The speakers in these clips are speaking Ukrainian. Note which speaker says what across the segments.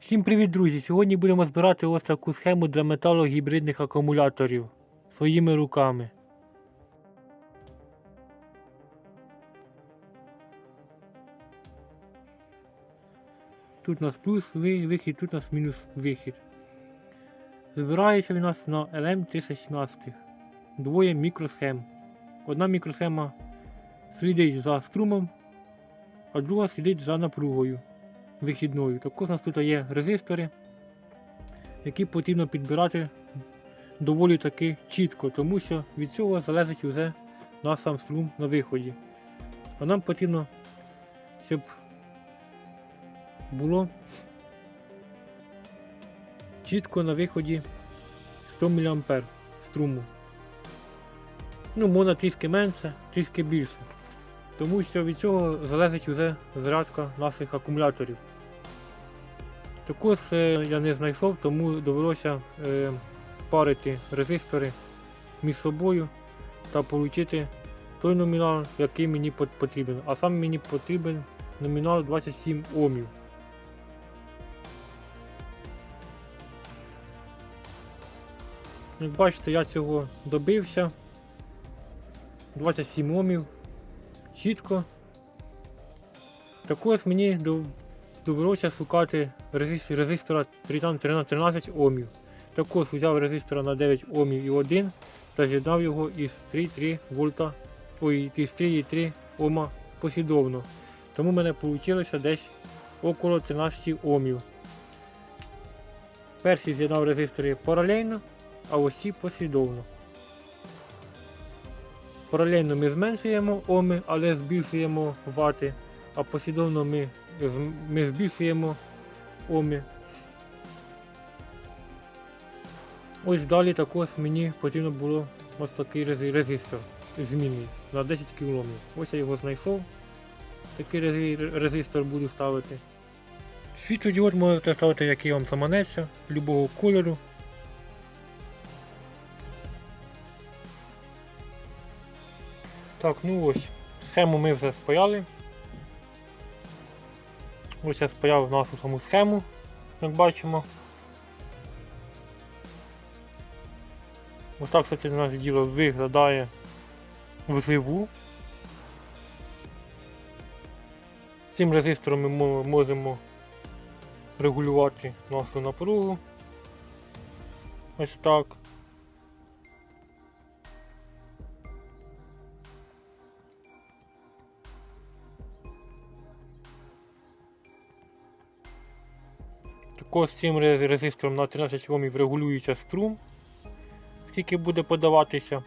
Speaker 1: Всім привіт, друзі! Сьогодні будемо збирати ось таку схему для металогібридних акумуляторів своїми руками. Тут у нас плюс вихід, тут у нас мінус вихід. Збирається він у нас на LM317. Двоє мікросхем. Одна мікросхема слідить за струмом, а друга слідить за напругою вихідною. Також у нас тут є резистори, які потрібно підбирати доволі таки чітко, тому що від цього залежить вже наш сам струм на виході. А нам потрібно, щоб було чітко на виході 100 мА струму. Ну, можна трішки менше, трішки більше. Тому що від цього залежить вже зарядка наших акумуляторів. Також е, я не знайшов, тому довелося е, спарити резистори між собою та отримати той номінал, який мені потрібен. А саме мені потрібен номінал 27 Омів. Як бачите, я цього добився. 27 Омів. Чітко. Також мені довелося шукати резистора 13 13 Омів. Також взяв резистора на 9 Омів і 1 та з'єднав його із 3,3 вольта, ой, із 3,3 Ома послідовно. Тому в мене вийшло десь около 13 Омів. Перший з'єднав резистори паралельно, а ось ці послідовно. Паралельно ми зменшуємо Оми, але збільшуємо вати, а послідовно ми, ми збільшуємо Оми. Ось далі також мені потрібно було ось такий рези- резистор змінний на 10 кОм. Ось я його знайшов. Такий рези- резистор буду ставити. Світлодіод можете ставити, який вам заманеться, любого кольору. Так, ну ось, схему ми вже спаяли. Ось я спаяв нашу саму схему, як бачимо. Ось так кстати, наше діло виглядає вживу. Цим резистором ми можемо регулювати нашу напругу. Ось так. Також цим резистором на 13 Омів регулюється струм, скільки буде подаватися.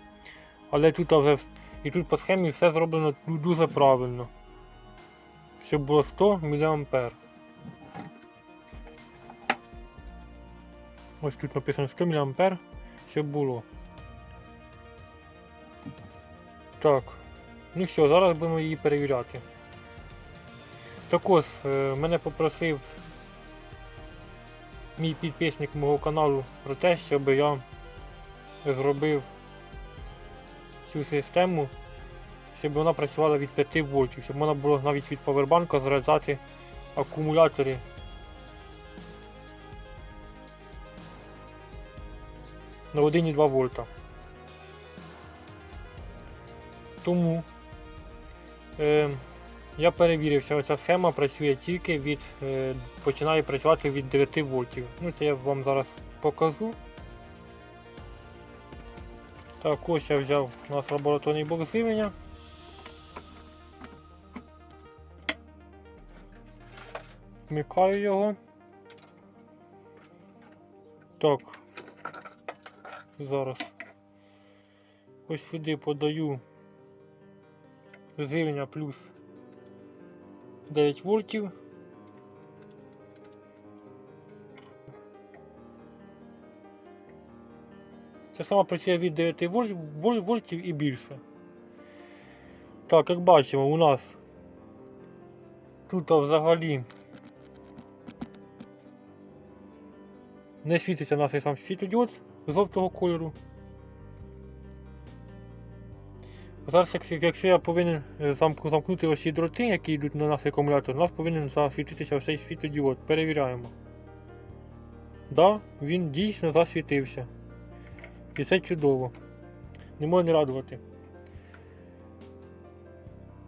Speaker 1: Але тут вже і тут по схемі все зроблено дуже правильно. Щоб було 100 мА. Ось тут написано 100 мА, щоб було. Так. Ну що, зараз будемо її перевіряти. Також е, мене попросив мій підписник мого каналу про те, щоб я зробив цю систему, щоб вона працювала від 5 вольтів, щоб можна було навіть від павербанка заряджати акумулятори. На 1,2 вольта. Тому е, я перевірив, що ця схема працює тільки від е, починає працювати від 9 вольтів. Ну це я вам зараз покажу. Так, ось я взяв у нас лабораторний блок живлення. Вмикаю його. Так. Зараз. Ось сюди подаю живлення плюс 9 вольтів. Це саме працює від 9 воль- воль- вольтів і більше. Так, як бачимо, у нас тут взагалі не світиться наш сам світлодіод жовтого кольору. Зараз, якщо, я повинен е, замкнути ось ці дроти, які йдуть на наш акумулятор, у нас повинен засвітитися цей світлодіод. Перевіряємо. Да, він дійсно засвітився. І це чудово. Не можна не радувати.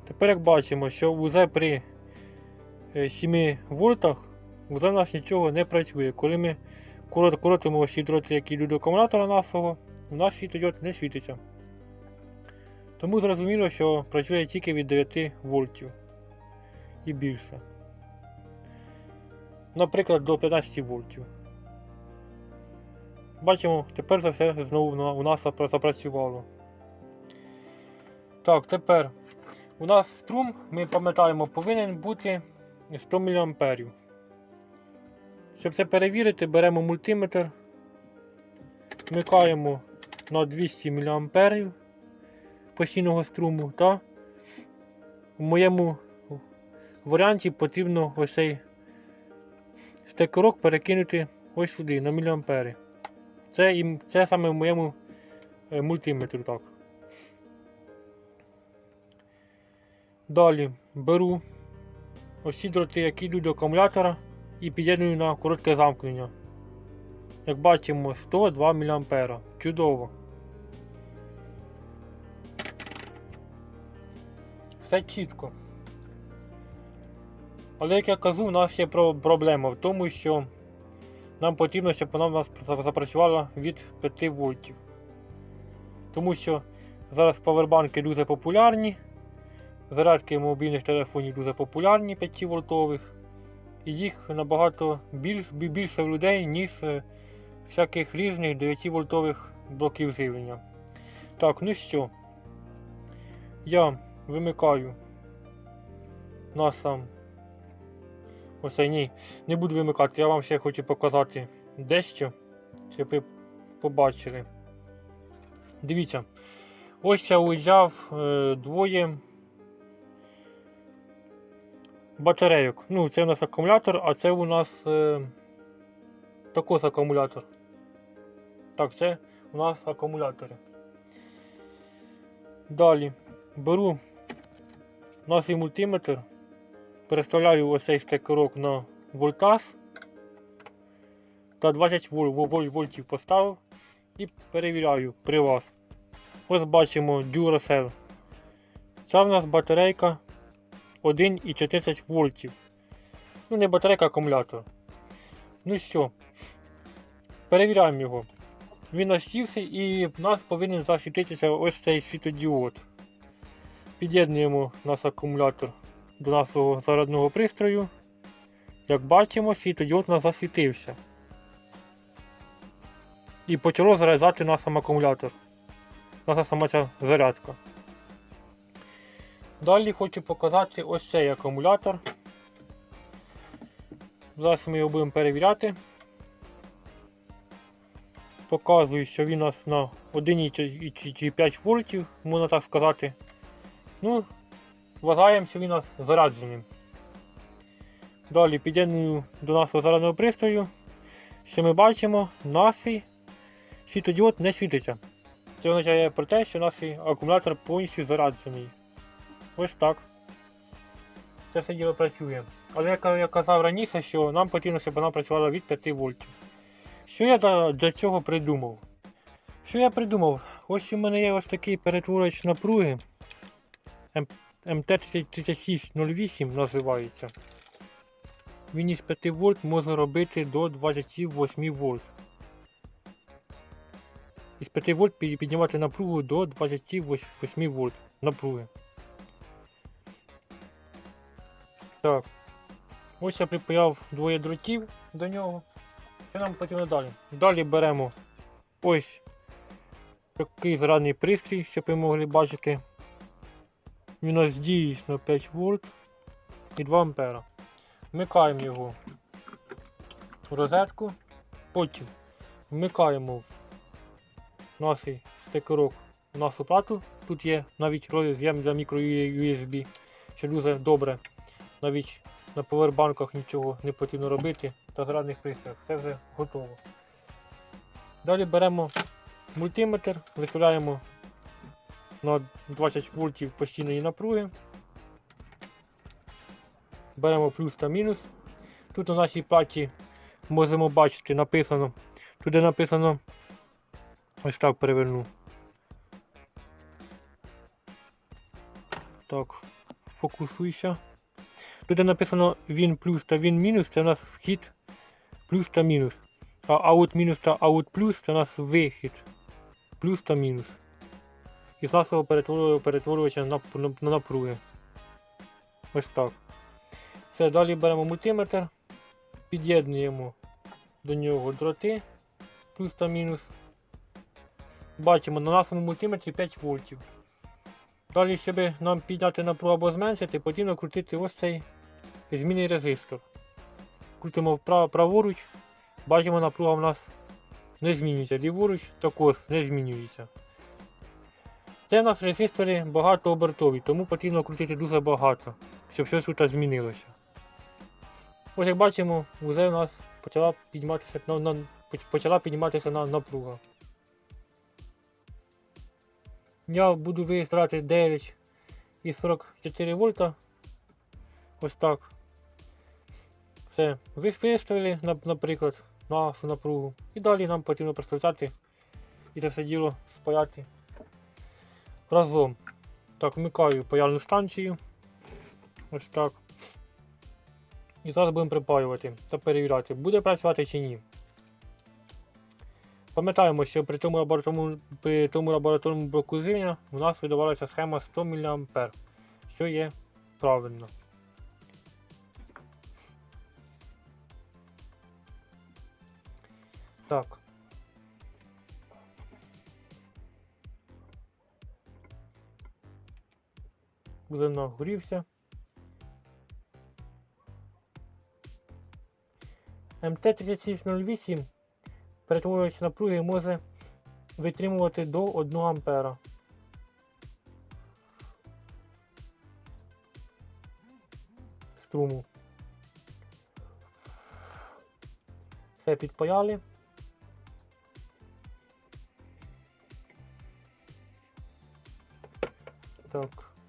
Speaker 1: Тепер як бачимо, що УЗ при е, 7 вольтах УЗ у нас нічого не працює. Коли ми коротимо ось ці дроти, які йдуть до акумулятора нашого, у нас світодіод не світиться. Тому зрозуміло, що працює тільки від 9 вольтів і більше. Наприклад, до 15 вольтів. Бачимо, тепер це все знову у нас запрацювало. Так, тепер у нас струм, ми пам'ятаємо, повинен бути 100 мА. Щоб це перевірити, беремо мультиметр, вмикаємо на 200 мА постійного струму, та в моєму варіанті потрібно ось цей стекерок перекинути ось сюди, на міліампери. Це, це саме в моєму е, мультиметрі так. Далі беру ось ці дроти, які йдуть до акумулятора, і під'єдную на коротке замкнення. Як бачимо, 102 мА. Чудово. Все чітко. Але як я кажу, у нас є проблема в тому, що нам потрібно, щоб вона в нас запрацювала від 5 вольтів. Тому що зараз павербанки дуже популярні, зарядки мобільних телефонів дуже популярні 5 вольтових, і їх набагато більш, більше людей, ніж е, всяких різних 9 вольтових блоків живлення. Так, ну що, я вимикаю на сам. Оце ні, не буду вимикати, я вам ще хочу показати дещо, щоб ви побачили. Дивіться, ось я узяв е, двоє батарейок. Ну, це у нас акумулятор, а це у нас е, також акумулятор. Так, це у нас акумулятори. Далі беру наш мультиметр, переставляю ось цей стекерок на вольтаж та 20 воль, воль, вольтів поставив і перевіряю при вас. Ось бачимо Duracell. Це в нас батарейка 1,14 вольтів. Ну, не батарейка, а акумулятор. Ну що, перевіряємо його. Він насівся і в нас повинен засвітитися ось цей світодіод. Під'єднуємо наш акумулятор до нашого зарядного пристрою. Як бачимо, світодіод нас засвітився. І почало заряджати наш сам акумулятор. Наша сама ця зарядка. Далі хочу показати ось цей акумулятор. Зараз ми його будемо перевіряти. Показую, що він у нас на 1,5 вольтів, можна так сказати. Ну, вважаємо, що він у нас заряджений. Далі під'єдную до нашого зарядного пристрою. Що ми бачимо, наш світодіод не світиться. Це означає про те, що наш акумулятор повністю заряджений. Ось так. Це все діло працює. Але як я казав раніше, що нам потрібно, щоб вона працювала від 5 вольтів. Що я для, для цього придумав? Що я придумав? Ось у мене є ось такий перетвореч напруги. МТ3608 називається. Він із 5 вольт може робити до 28 вольт. Із 5 вольт піднімати напругу до 28 вольт напруги. Так. Ось я припаяв двоє дротів до нього. Що нам потрібно далі? Далі беремо ось такий зарядний пристрій, щоб ви могли бачити. Він у нас дійсно 5 вольт і 2 ампера. Вмикаємо його в розетку, потім вмикаємо в наш стекерок в нашу плату. Тут є навіть роз'єм для мікро USB, що дуже добре. Навіть на повербанках нічого не потрібно робити та зарядних пристроях. Все вже готово. Далі беремо мультиметр, виставляємо на 20 вольтів постійної напруги. Беремо плюс та мінус. Тут у нашій платі можемо бачити, написано. Туди написано. Ось так переверну. Так, фокусуйся. Тут написано він плюс та він мінус, це у нас вхід плюс та мінус. А аут мінус та аут плюс це у нас вихід. Плюс та мінус. І з нашого перетворювача на, на напруги. Ось так. Все, далі беремо мультиметр, під'єднуємо до нього дроти плюс та мінус. Бачимо на нашому мультиметрі 5 вольтів. Далі, щоб нам підняти напругу або зменшити, потрібно крутити ось цей змінний резистор. Крутимо вправо праворуч, бачимо, напруга в нас не змінюється. Ліворуч також не змінюється. Це у нас резистори багатообертові, тому потрібно крутити дуже багато, щоб щось тут змінилося. Ось як бачимо, вже у нас почала підніматися на, на, почала підніматися на напруга. Я буду виставляти 9 і 44 вольта. Ось так. Все. Ви виставили, наприклад, нашу напругу. І далі нам потрібно просто і це все діло спаяти разом. Так, вмикаю паяльну станцію. Ось так. І зараз будемо припаювати та перевіряти, буде працювати чи ні. Пам'ятаємо, що при тому лабораторному, при лабораторному блоку живлення у нас видавалася схема 100 мА, що є правильно. Так. Вже нагорівся. МТ-3608 перетворювач напруги може витримувати до 1 А. Струму. Все підпаяли.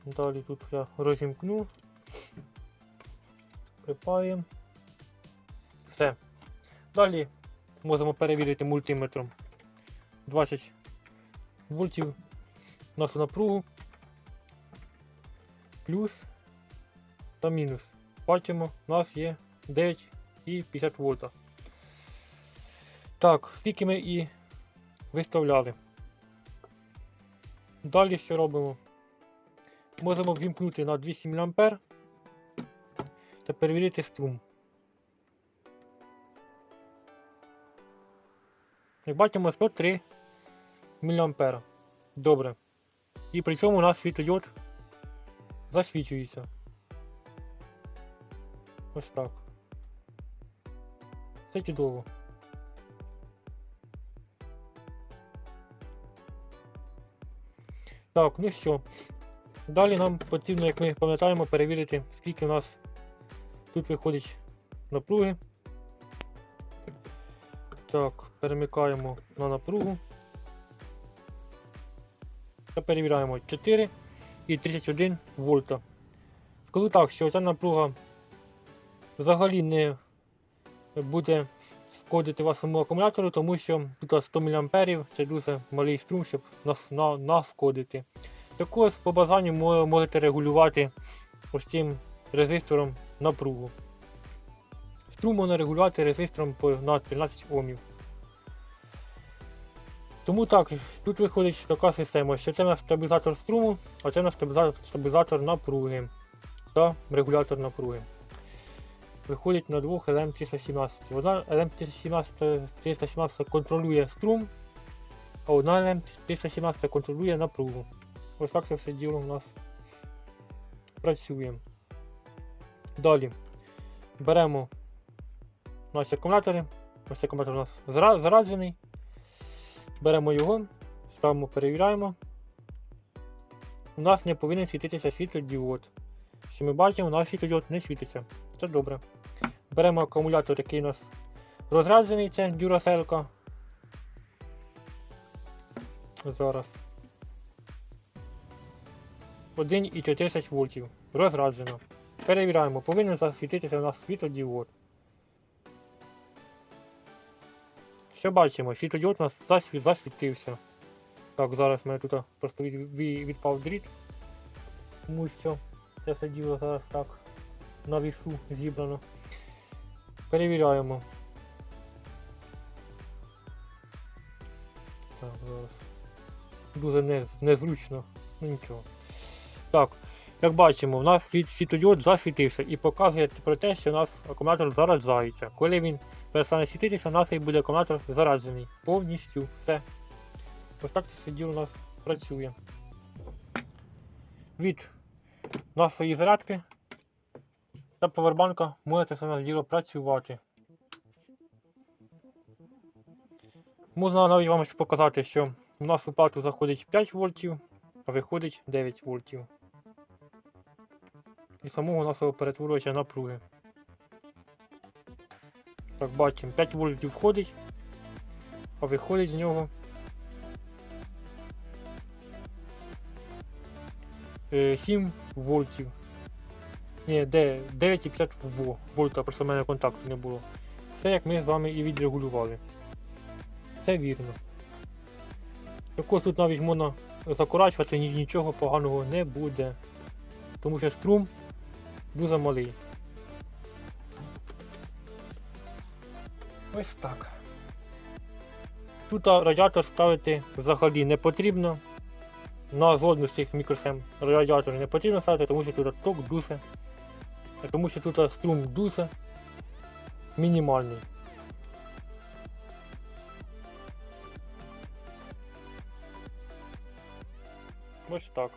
Speaker 1: Далі тут я розімкну, припаємо. Все. Далі можемо перевірити мультиметром 20 вольтів нашу напругу, плюс та мінус. Бачимо, у нас є 9,50 вольта. Так, скільки ми і виставляли. Далі що робимо? Можемо ввімкнути на 200 мА та перевірити струм. Як бачимо 103 мА. Добре. І при цьому у нас світлодіод засвічується. Ось так. Це чудово. Так, ну що. Далі нам потрібно, як ми пам'ятаємо, перевірити, скільки у нас тут виходить напруги. Так, перемикаємо на напругу. Та перевіряємо 4 і 31 вольта. Скажу так, що ця напруга взагалі не буде шкодити вашому акумулятору, тому що тут 100 мА це дуже малий струм, щоб нас на, нашкодити. Також по бажанню можете регулювати ось цим резистором напругу. Струм можна регулювати резистором на 13 Омів. Тому так, тут виходить така система, що це у нас стабілізатор струму, а це стабілізатор, стабілізатор напруги та регулятор напруги. Виходить на двох LM317. Одна LM317 контролює струм, а одна LM317 контролює напругу. Ось так це все діло у нас працює. Далі беремо наші акумулятори. Ось акумулятор у нас зараджений. Беремо його, ставимо, перевіряємо. У нас не повинен світитися світлодіод. Що ми бачимо, у нас світлодіод не світиться. Це добре. Беремо акумулятор, який у нас розраджений, це Duracell. Зараз. 1,40 вольтів. Розраджено. Перевіряємо, повинен засвітитися у нас світлодіод. Що бачимо? Світлодіод у нас засвіт, засвітився. Так, зараз в мене тут просто від, від- відпав дріт. Тому що це все діло зараз так на вішу зібрано. Перевіряємо. Так, зараз. Дуже не, незручно. Ну нічого. Так, як бачимо, у нас світ, світлодіод засвітився і показує про те, що у нас акумулятор заражається. Коли він перестане світитися, у нас і буде акумулятор зараджений. Повністю все. Ось так це все діло у нас працює. Від нашої зарядки та повербанка може це все у нас діло працювати. Можна навіть вам показати, що у нас у плату заходить 5 вольтів, а виходить 9 вольтів. І самого нашого перетворювача напруги. Так, бачимо, 5 вольтів входить, а виходить з нього е, 7 вольтів. Ні, де 9,50 во- вольта, просто в мене контакту не було. Все як ми з вами і відрегулювали. Це вірно. Також тут навіть можна закорачувати, нічого поганого не буде. Тому що струм дуже малий. Ось так. Тут радіатор ставити взагалі не потрібно. На жодну з цих мікросхем радіатор не потрібно ставити, тому що тут ток дуже. Тому що тут струм дуже мінімальний. Ось так.